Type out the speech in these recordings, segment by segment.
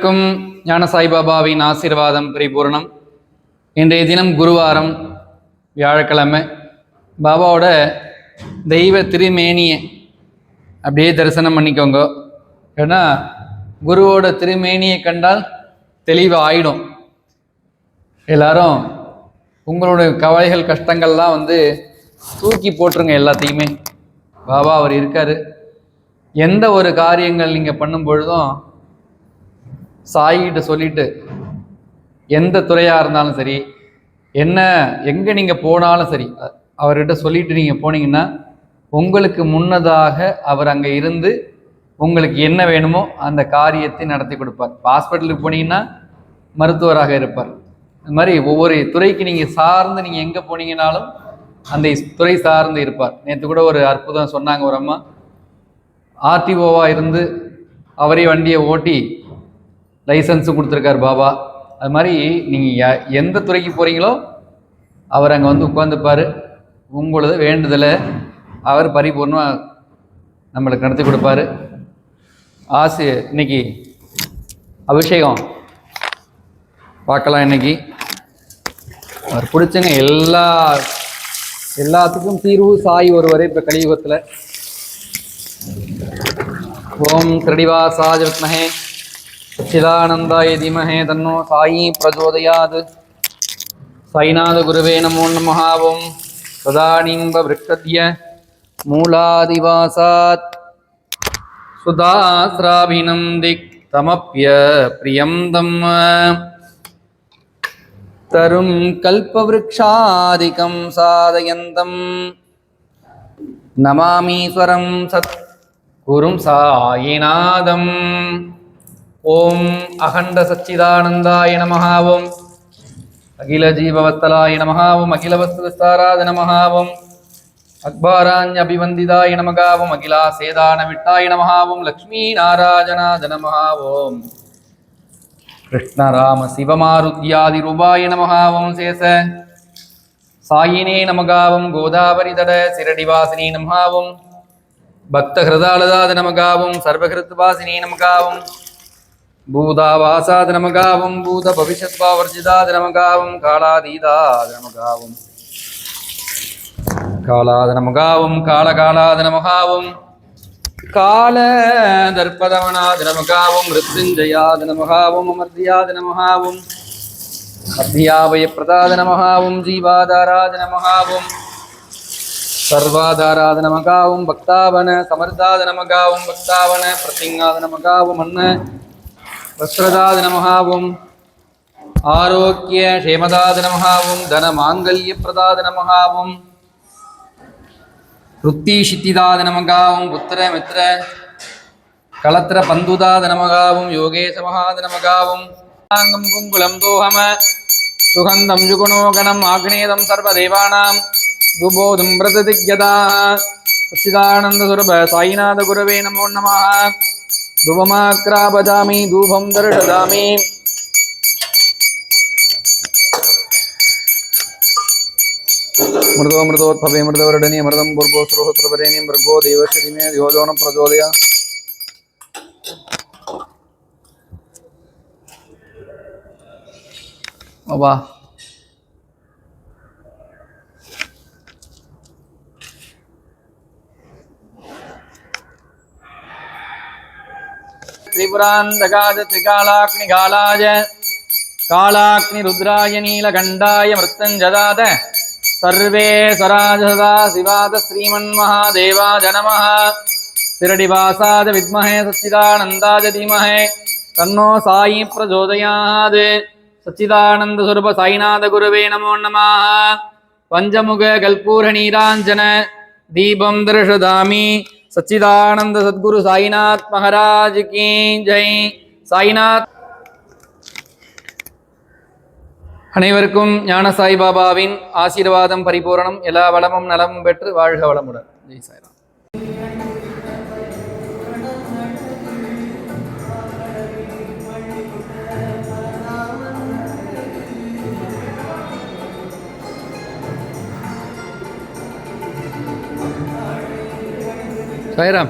அனைவருக்கும் ஞான சாய்பாபாவின் ஆசீர்வாதம் பரிபூரணம். இன்றைய தினம் குருவாரம் வியாழக்கிழமை. பாபாவோட தெய்வ திருமேனியை அப்படியே தரிசனம் பண்ணிக்கோங்க. ஏன்னா குருவோட திருமேனியை கண்டால் தெளிவு ஆயிடும் எல்லாரும் உங்களுடைய கவலைகள் கஷ்டங்கள்லாம் வந்து தூக்கி போட்டுருங்க எல்லாத்தையுமே. பாபா அவர் இருக்காரு. எந்த ஒரு காரியங்கள் நீங்கள் பண்ணும் பொழுதும் சாயிகிட்ட சொல்லிட்டு எந்த துறையாக இருந்தாலும் சரி என்ன எங்கே நீங்கள் போனாலும் சரி அவர்கிட்ட சொல்லிட்டு நீங்கள் போனீங்கன்னா உங்களுக்கு முன்னதாக அவர் அங்கே இருந்து உங்களுக்கு என்ன வேணுமோ அந்த காரியத்தை நடத்தி கொடுப்பார். இப்போ ஹாஸ்பிட்டலுக்கு போனீங்கன்னா மருத்துவராக இருப்பார். இந்த மாதிரி ஒவ்வொரு துறைக்கு நீங்கள் சார்ந்து நீங்கள் எங்கே போனீங்கனாலும் அந்த துறை சார்ந்து இருப்பார். நேற்று கூட ஒரு அற்புதம் சொன்னாங்க ஒரு அம்மா. ஆர்டிஓவாக இருந்து அவரே வண்டியை ஓட்டி லைசன்ஸும் கொடுத்துருக்காரு பாபா. அது மாதிரி நீங்கள் எந்த துறைக்கு போகிறீங்களோ அவர் அங்கே வந்து உட்காந்துப்பார். உங்களது வேண்டுதலை அவர் பரிபூர்ணமாக நம்மளுக்கு நடத்தி கொடுப்பாரு. ஆசை இன்னைக்கு அபிஷேகம் பார்க்கலாம் இன்னைக்கு. அவர் பிடிச்சங்க எல்லா எல்லாத்துக்கும் தீர்வு சாய் ஒருவரே இப்போ கலியுகத்தில். ஓம் கிருடிவாசாஜ வித்மஹே சிதானந்தாய தீமஹே தன்னோ சாயி பிரச்சோதயாத் சாய்நாத குருவே நமோ நமः சதானிம்ப விருட்டத்ய மூலாதிவாசாத். சுதாசிராபினம் திக் தமப்பிய பிரியம் தம் தரும் கல்பவருஷாதிகம் சாதயந்தம் நமாமீஸ்வரம் சத் குரும் சாயிநாதம். ஓம் அகண்ட சச்சிதானந்தாய நமஹாவும் அகில ஜீபவத்தலாய நமஹாவும் அகில வஸ்துவிஸ்தாராத நமஹாவும் நமः அக்பாராஞ்ச அபிவந்திதாய நமகாவும் அகிலா சேதான விட்டாய நமஹாவும் லக்ஷ்மீ நாராஜனாத நமः ஓம் கிருஷ்ணராம சிவமாருத்யாதி ரூபாய நமஹாவும் சேச சாயினே நமகாவும் கோதாவரி தட சிரடிவாசினி நமஹாவும் பக்த ஹிருதாலதாத நமகாவும் சர்வகிருத் வாசினி நமகாவும் பூதாவாசாத நமகாவும் பூத பவிஷத்வாவர்ஜிதாத நமகாவும் காலாதீதாத நமகாவும் காலாத நமகாவும் காலகாலாத நமகாவும் கால தர்ப்பதவனாத நமகாவும் மிருத்யுஞ்சயாத நமகாவும் அமர்த்தியாத நமகாவும் அத்தியாவய பிரதாத நமகாவும் ஜீவாதாராத நமகாவும் சர்வாதாராத நமகாவும் பக்தாவன சமர்தாத நமகாவும் பக்தாவன பிரதிங்காத நமகாவும் அன்ன வஸ்திரதாத நமகாவும் ஆரோக்கிய க்ஷேமதாத நமகாவும் தன மாங்கல்ய பிரதாத நமகாவும் ருத்தீஷித்திதாத நமகாவும் புத்திர மித்திர களத்திர பந்துதாத நமகாவும் யோகேச மகாத நமகாவும் ஆங்கம் குங்குலம் தோஹம சுகந்தம் யுகுணோகணம் ஆக்னேதம் சர்வதேவானாம். துபோதும் பிரதிஜதா சச்சிதானந்த சுரப சாயிநாத குருவே நமோ நமः ध्रुवमाक्रापजामि धूपं दर्शदामि। मृदो मृदोत्भवे मृदवर्डने मृदं भुर्गो सुरोहस्रवरेण्यं भृगो देवश्री मे योजोनं प्रचोदय। वाह त्रिपुरान्तकाज त्रिकालाग्निकालाय कालाग्निरुद्राय नीलकण्ठाय मृत्युञ्जदात सर्वे स्वराजसदा शिवाद श्रीमन्महादेवाय नमः शिरडिवासाय विद्महे सच्चिदानन्दाय धीमहे तन्नो साई प्रचोदयात् सच्चिदानन्दस्वरूप साईनाथ गुरुवे नमो नमः पञ्चमुख कल्पूरनीराञ्जन दीपं दर्शदामि सच्चिदानन्द सद्गुरु साईनाथ महाराज की जय साईनाथ அனைவருக்கும் ஞான சாய்பாபாவின் ஆசீர்வாதம் பரிபூரணம் எல்லா வளமும் நலமும் பெற்று வாழ்க வளமுடன் ஜெய் சாய்ராம் சாய்ராம்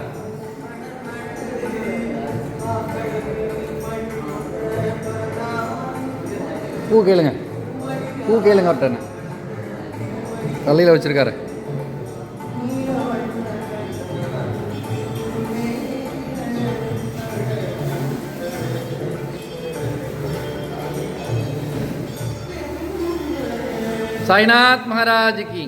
பூ கேளுங்க. பூ கேளுங்க அவர்கிட்ட தலையில் வச்சிருக்காரு. சாய்நாத் மகாராஜ் கி.